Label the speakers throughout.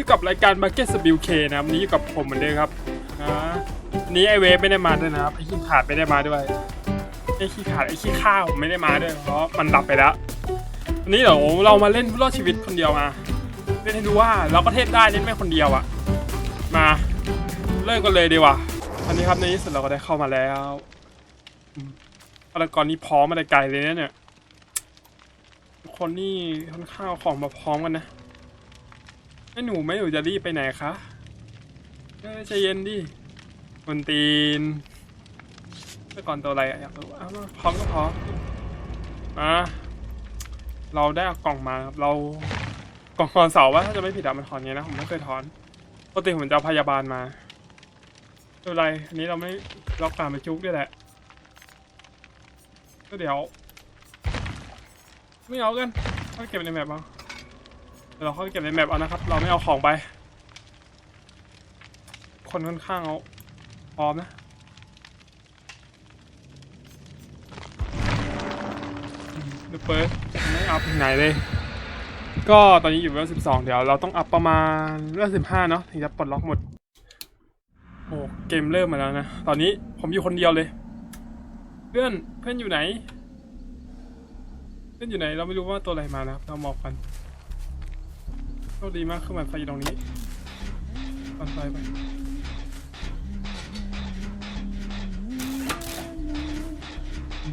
Speaker 1: อยู่กับรายการ Market s b i l K นะครับวันนี้อยู่กับผมเหมือนเดิมครับนะวันนี้ไอเวฟไม่ได้มาด้วยนะครับไอขี้ขาดไม่ได้มาด้วยไอขี้ขาดไอขี้ข้าวไม่ได้มาด้วยเพราะมันดับไปแล้ววันนี้เดี๋ยวเรามาเล่นรอดชีวิตคนเดียวมาเล่นให้ดูว่าเราก็เทศได้เล่นไม่คนเดียวอะมาเริ่มกันเลยดีกว่าอันนี้ครับในที่สุดเราก็ได้เข้ามาแล้วอืมพารากอนนี้พร้อมมาแต่ไกลเลยเนี่ยคนนี่ค่อนข้างเอาของมาพร้อมกันนะ ไอ้หนูไม่หนูจะรีบไปไหนคะเออใจเย็นดิคนตีนเมื่อก่อนตัวอะไรอะอยากรู้อ้าวพร้อมก็พร้อมมาเราได้เอากล่องมาครับ เรากล่องคอนเสาว่าถ้าจะไม่ผิดอะมันถอนไงนะผมไม่เคยถอนปกติผมจะเอาพยาบาลมาไม่เป็นไรอันนี้เราไม่ล็อกการไปจุกด้วยแหละก็เดี๋ยว ไม่เอากันเอาเก็บในแมปเอา เราเข้าไปเก็บในแมปเอานะครับ เราไม่เอาของไป คนค่อนข้างเอาพร้อมนะเดยวเปิดไม่อัพไหนเลย ก็ตอนนี้อยู่เวลสิบสองเดี๋ยวเราต้องอัพประมาณเวลสิบห้าเนาะถึงจะปลดล็อกหมด โอ้เกมเริ่มมาแล้วนะ ตอนนี้ผมอยู่คนเดียวเลย เพื่อนเพื่อนอยู่ไหน เพื่อนอยู่ไหน เราไม่รู้ว่าตัวอะไรมานะครับเรามองกัน โชคดีมากขึ้นมาไฟตรงนี้ปันไฟไป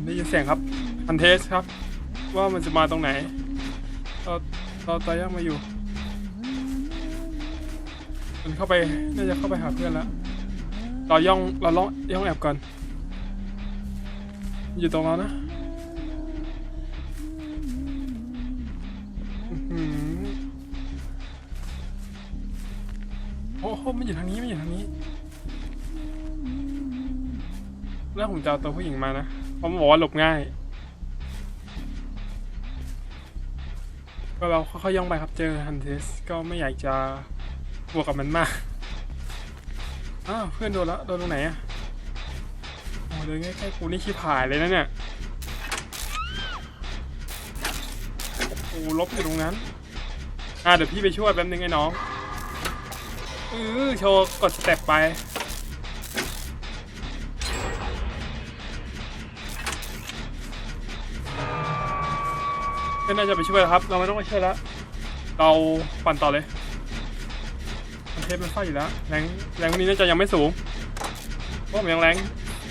Speaker 1: ได้ยินเสียงครับพันเทสครับ ว่ามันจะมาตรงไหนเราเราตายังมาอยู่ มันเข้าไปน่าจะเข้าไปหาเพื่อนแล้วเราย่องเราล่องย่องแอบก่อน อยู่ตรงเรานะ โอ้โหมันอยู่ทางนี้มันอยู่ทางนี้ แล้วผมจะเอาตัวผู้หญิงมานะเพราะมันบอกว่าหลบง่าย ก็เราค่อยๆย่องไปครับเจอฮันเทสก็ไม่อยากจะบวกกับมันมาก อ้าวเพื่อนโดนแล้วโดนตรงไหนอะโอ้เดินใกล้ๆกูนี่ชิบหายเลยนะเนี่ยโอ้ลบอยู่ตรงนั้น อ่าเดี๋ยวพี่ไปช่วยแป๊บนึงไอ้น้อง ออโชว์กดสเต็ปไป ก็น่าจะไปช่วยแล้วครับ เราไม่ต้องไปช่วยแล้ว เราปั่นต่อเลยมันเทปมันไฟอยู่แล้วแรงแรงวันนี้น่าจะยังไม่สูงเพราะผมยังแรง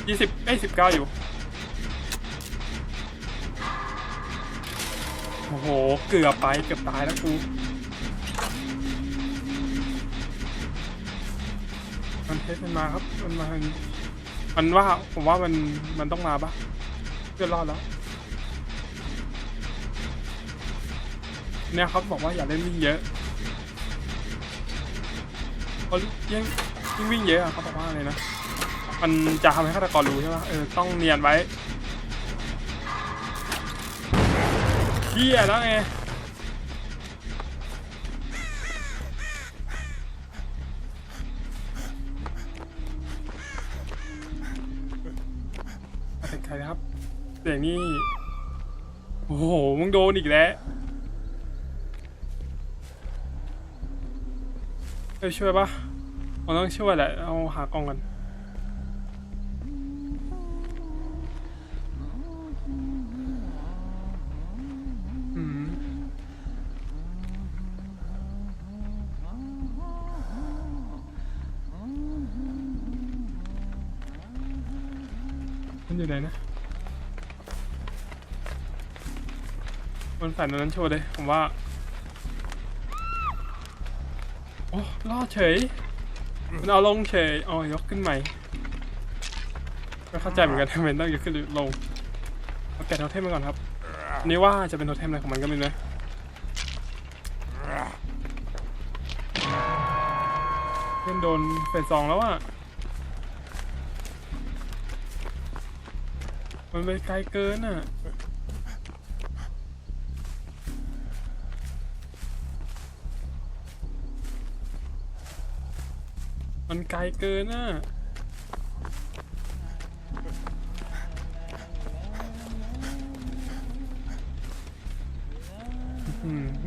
Speaker 1: ยี่สิบเอ้ยสิบเก้าอยู่ โอ้โห เกือบไป เกือบตายแล้วกู มันเทสมันมาครับ มันมา มันว่า ผมว่ามัน มันต้องมาปะเพื่อนรอดแล้ว เนี่ยครับบอกว่าอย่าเล่นวิ่งเยอะเพราะยิ่งยิ่งวิ่งเยอะอะเขาบอกว่าอะไรนะ มันจะทำให้ฆาตกรรู้ใช่ปะเออ ต้องเนียนไว้เฮียแล้วไง นะครับเสียงนี่โอ้โหมึงโดนอีกแล้วจะช่วยปะผมต้องช่วยแหละเอาหากล่องกัน มันอยู่ไหนนะบนแผ่นนั้นโชว์เลย ผมว่า โอ้รอดเฉย มันเอาลงเฉยอ๋อยกขึ้นใหม่ไม่เข้าใจเหมือนกันทำไมต้องยกขึ้นลงเอาแกะโทเทมไปก่อนครับอันนี้ว่าจะเป็นโทเทมอะไรของมันก็ไม่รู้นะเพื่อนโดนเฟสสองแล้วอะ มันไปไกลเกินอะมันไกลเกินอะ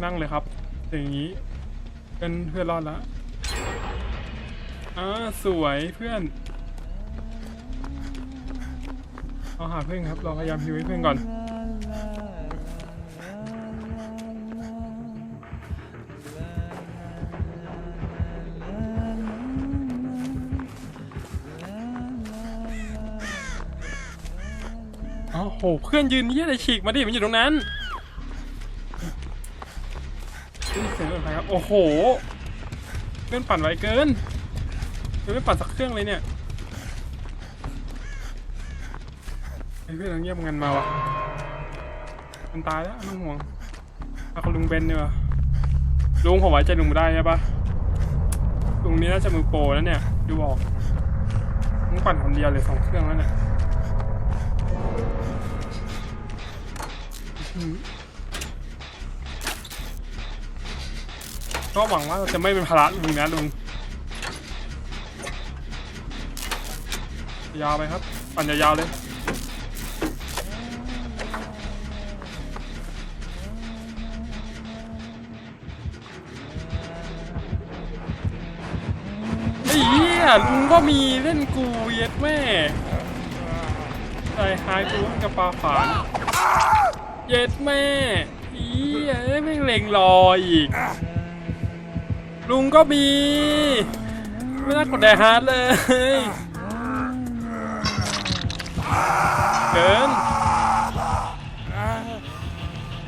Speaker 1: นั่งเลยครับ อย่างนี้ เป็นเพื่อนรอดล้วอ่าสวยเพื่อน เอาหาเพื่อนครับ เราพยายามฮิวให้เพื่อนก่อนโอ้โห เพื่อนยืนเยี่ยอะไรฉีกมาดิ มันอยู่ตรงนั้นเสียงอะไรครับ โอ้โห เพื่อนปั่นไวเกินเพื่อนไม่ปั่นสักเครื่องเลยเนี่ย ไอ้เพื่อนเราเงียบงันมาวะมันตายแล้วม่ต้องห่วงเอาคุณลุงเบนเนีกว่ยลุงผมไว้ใจลุงไม่ได้ใช่ปะลุงนี้น่าจะมือโปรแล้วเนี่ยดูออกมึงปั่นคนเดียวเลยสองเครื่องแล้วเนี่ยก็หวังว่าเราจะไม่เป็นภาระลุงนะลุงยาวไปครับ ปั่นยาวๆเลย ลุงก็มีเล่นกูเย็ดแม่ใส่หายกูกับปลาฝานเย็ดแม่อีเอ้ยแม่งเล็งรออีก ลุงก็มี ไม่น่ากดแดฮาร์ดเลยเกิน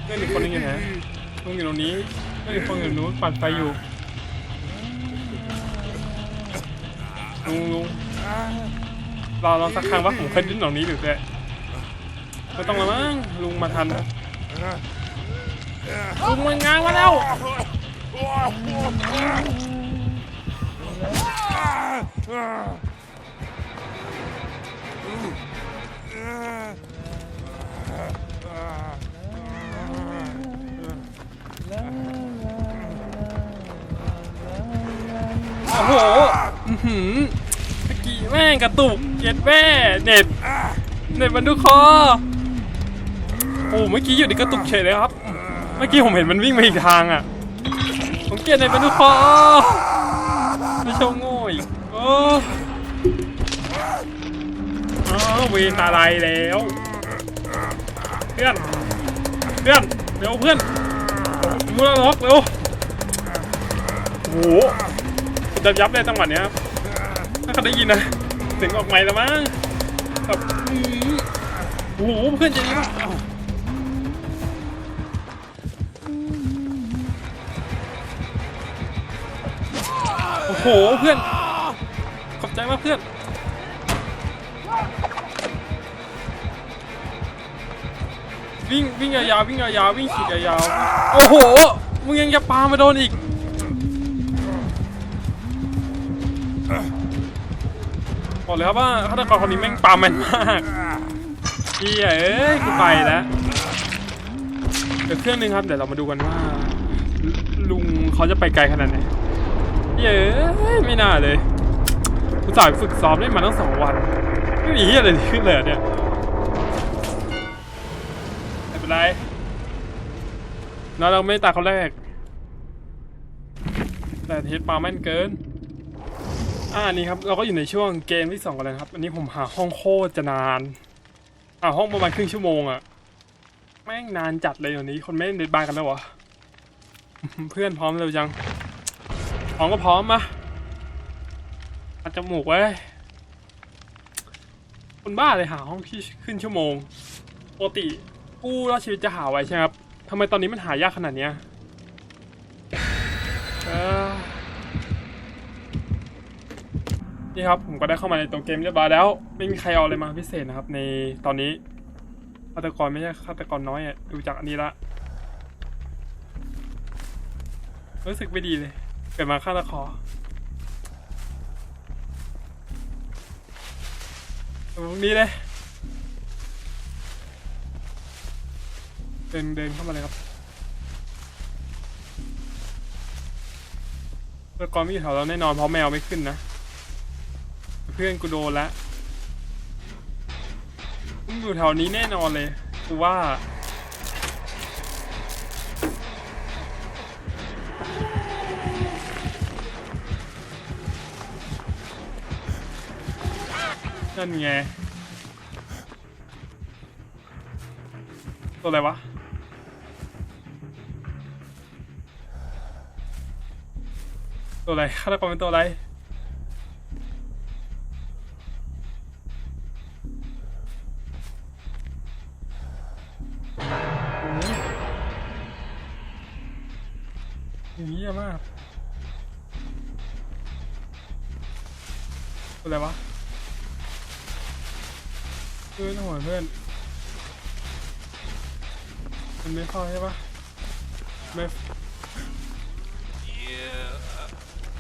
Speaker 1: เพื่อนอีกคนนึงอยู่ไหนลุงอยู่ตรงนี้เพื่อนอีกคนอยู่นู้นปั่นไฟอยู่ ลุงลุงรอลองสักครั้งว่าผมเคยดิ้นตรงนี้หรือเปล่าไม่ต้องละมั้งลุงมาทันลุงมันง้างมาแล้วโอ้โห หือเมื่อกี้แม่งกระตุกเย็ดแม่เน็ตเน็ตมันดูคอโอ้เมื่อกี้อยู่ในกระตุกเฉยเลยครับ เมื่อกี้ผมเห็นมันวิ่งมาอีกทางอะ ผมเกลียดเน็ตมันดูคอไม่ชมโง่อีกโอ้วเวรตาลายแล้ว เพื่อน เพื่อนเร็วเพื่อนมูลล็อกเร็วโอ้โหจะยับเลยจังหวะเนี้ย ถ้าเขาได้ยินนะเสียงออกใหม่แล้วมั้งแบบโอ้โหเพื่อนจะยิงโอ้โหเพื่อน ขอบใจมากเพื่อนวิ่งวิ่งยาวๆวิ่งยาวๆวิ่งฉีดยาวๆโอ้โหมึงยังจะปามาโดนอีก บอกเลยครับว่าฆาตกรคนนี้แม่งปาแมนมากพี่เอ้ยกูไปแล้วเดี๋ยวเครื่องนึงครับเดี๋ยวเรามาดูกันว่า ลุงเขาจะไปไกลขนาดไหนพี่เอ้ยไม่น่าเลยกูจ่ายฝึกซ้อมได้มาตั้งสองวันไม่มีเฮียอะไรขึ้นเลยเนี่ยไม่เป็นไรน้องเราไม่ตาเขาแรก แต่เทสปาแม่นเกิน อ่านี่ครับเราก็อยู่ในช่วงเกมที่สองกันแล้วครับ อันนี้ผมหาห้องโคตรจะนานอ่าห้องประมาณครึ่งชั่วโมงอะแม่งนานจัดเลยเดี๋ยวนี้ คนไม่เล่นเดดบายกันแล้ววะเพื่อนพร้อมเร็วจังพร้อมก็พร้อมมาอัดจมูกไว้คนบ้าเลยหาห้องที่ขึ้นชั่วโมงปกติกู้รอดชีวิตจะหาไว้ใช่ครับทำไมตอนนี้มันหายากขนาดเนี้ยเออ นี่ครับผมก็ได้เข้ามาในตัวเกมเรียบร้อยแล้ว ไม่มีใครเอาอะไรมาพิเศษนะครับ ในตอนนี้ฆาตกรไม่ใช่ฆาตกรน้อยอะดูจากอันนี้ละรู้สึกไม่ดีเลยเกิดมาฆาตกรตรงนี้เลยเดินเดินเข้ามาเลยครับฆาตกรไม่อยู่แถวเราแน่นอนเพราะแมวไม่ขึ้นนะ พื่อนกูโดนละมึงอยู่แถวนี้แน่นอนเลยกูว่านั่นไง ตัวอะไรวะ ตัวอะไรฆาตกรเป็นตัวอะไร อะไรวะเพื่อนหัวเพื่อนมันไม่เข้าใช่ปะไม่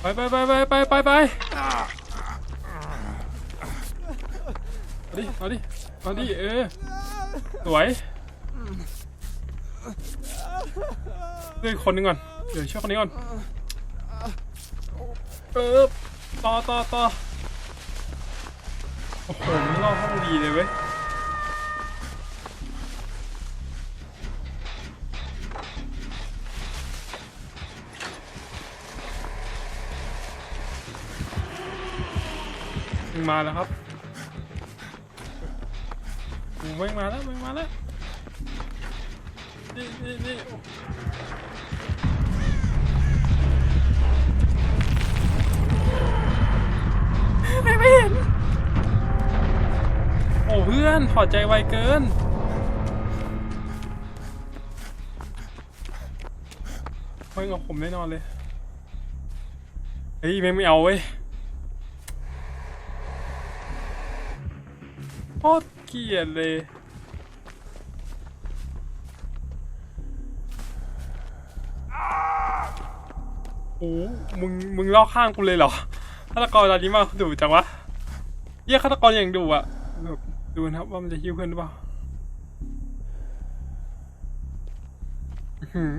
Speaker 1: ไปไปไปไปไปไปไปเอาดิเอาดิเอาดิเออสวยเลือกคนนึงก่อนเดี๋ยวช่วยคนนี้ก่อนเออต่อต่อต่อ โอ้โหมันล่อห้องดีเลยเว้ยมึงมาแล้วครับมึงไม่มาแล้วมึงมาแล้ว นี่นี่นี่ไม่ไม่เห็น อ้เพื่อนถอดใจไวเกินไม่กับผมแน่นอนเลย เฮ้ยไม่ไม่เอาเว้ยโคตรเกลียดเลยโอ้มึง มึงลอกข้างกูเลยเหรอฆาตกรตอนนี้มาดุจังวะเยี่ยฆาตกรอย่างดุอะ ดูนะครับว่ามันจะยิ้วเพื่อนหรือเปล่าอื้อหือ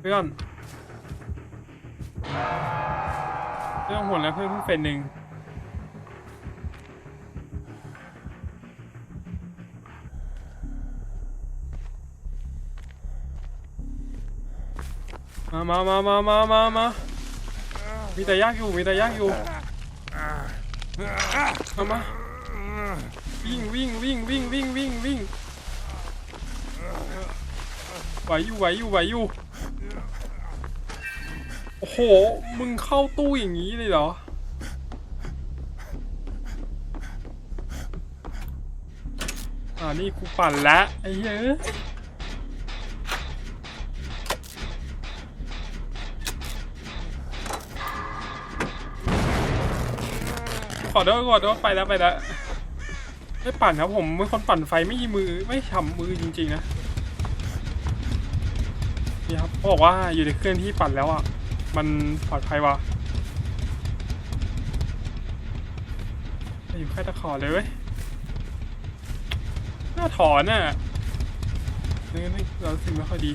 Speaker 1: เพื่อนเรื่องห่วงแล้วเพื่อนเพิ่งเป็นหนึ่งมามามามามามามามีแต่ยากอยู่ มีแต่ยากอยู่ มามา วิ่งวิ่งวิ่งวิ่งวิ่งวิ่งวิ่งไหวอยู่ไหวอยู่ไหวอยู่ โอ้โห มึงเข้าตู้อย่างนี้เลยเหรอ อ่านี่กูปั่นแล้วไอ้เหี้ย ขอโทษขอโทษไปแล้วไปแล้วไม่ปั่นครับผมเป็นคนปั่นไฟไม่ยีมือไม่ฉ่ำมือจริงๆนะนี่ครับเขาบอกว่าอยู่ในเครื่องที่ปั่นแล้วอะ มันปลอดภัยว่ะอยู่แค่ตะขอเลยเว้ยน่าถอนน่ะนี่นี่เราสิ่งไม่ค่อยดี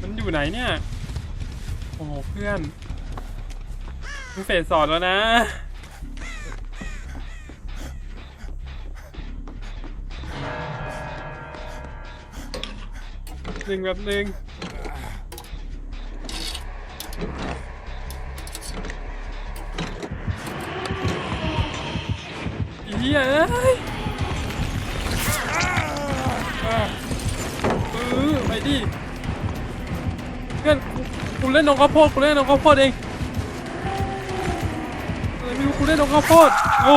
Speaker 1: มันอยู่ไหนเนี่ย โอ้เพื่อน เฟสสอนแล้วนะ หนึ่งแบบหนึ่งเย้ยเออไปดิเพื่อนกูกูเล่นน้องข้าวโพดกูเล่นน้องข้าวโพดเอง อะไรไม่รู้กูได้ลงข้าวโพดโอ้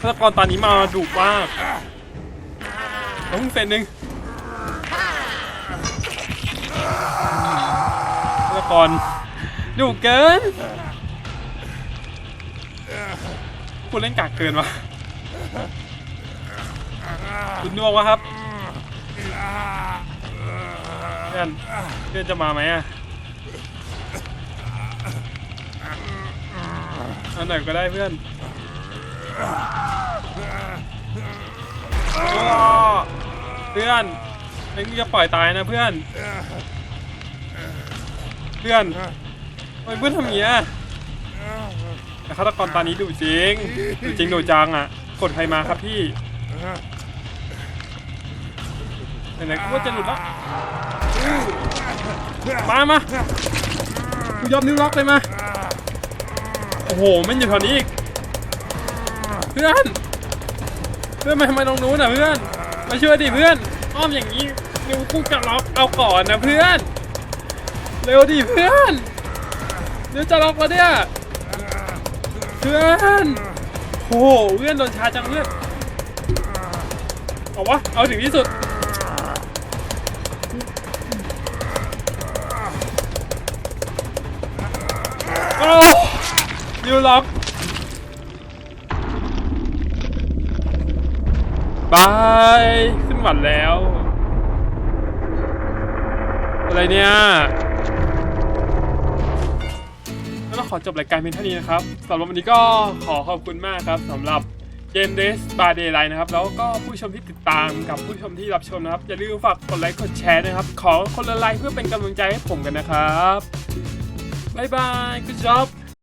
Speaker 1: ฆาตกรตอนนี้มาดุมากแล้วมึงเฟนหนึ่งฆาตกรดุเกินกูเล่นกากเกินวะคุณนวกวะครับเพื่อนเพื่อนจะมาไหมอะ อันไหนก็ได้เพื่อนเพื่อนไม่งจะปล่อยตายนะเพื่อน เพื่อนไมเพื่อนทำอย่างเงี้ยแต่ฆาตกรตอนนี้ดุจริงดุจริงดุจังอะ กดใครมาครับพี่ไหนๆกูว่าจะหลุดแล้วมามากูยอมนิ้วล็อกเลยมา โอ้โหมันอยู่แถวนี้อีก เพื่อน เพื่อนมาทำไมตรงนู้นอะเพื่อน มาช่วยดิเพื่อน อ้อมอย่างนี้นิวกูจะล็อกเอาก่อนนะเพื่อน เร็วดิเพื่อนเดี๋ยวจะล็อกแล้วเนี่ย เพื่อน โอ้โหเพื่อนโดนชาจังเพื่อน เอาวะ เอาถึงที่สุด ยูล็อกบายขึ้นหวันแล้ว อะไรเนี่ยแล้วก็ขอจบรายการเพียงเท่านี้นะครับสำหรับวันนี้ก็ขอขอบคุณมากครับสำหรับเกม Days by Daylight นะครับ แล้วก็ผู้ชมที่ติดตามกับผู้ชมที่รับชมนะครับ อย่าลืมฝากกดไลค์กดแชร์นะครับ ขอคนละไลค์เพื่อเป็นกำลังใจให้ผมกันนะครับ บ๊ายบาย good job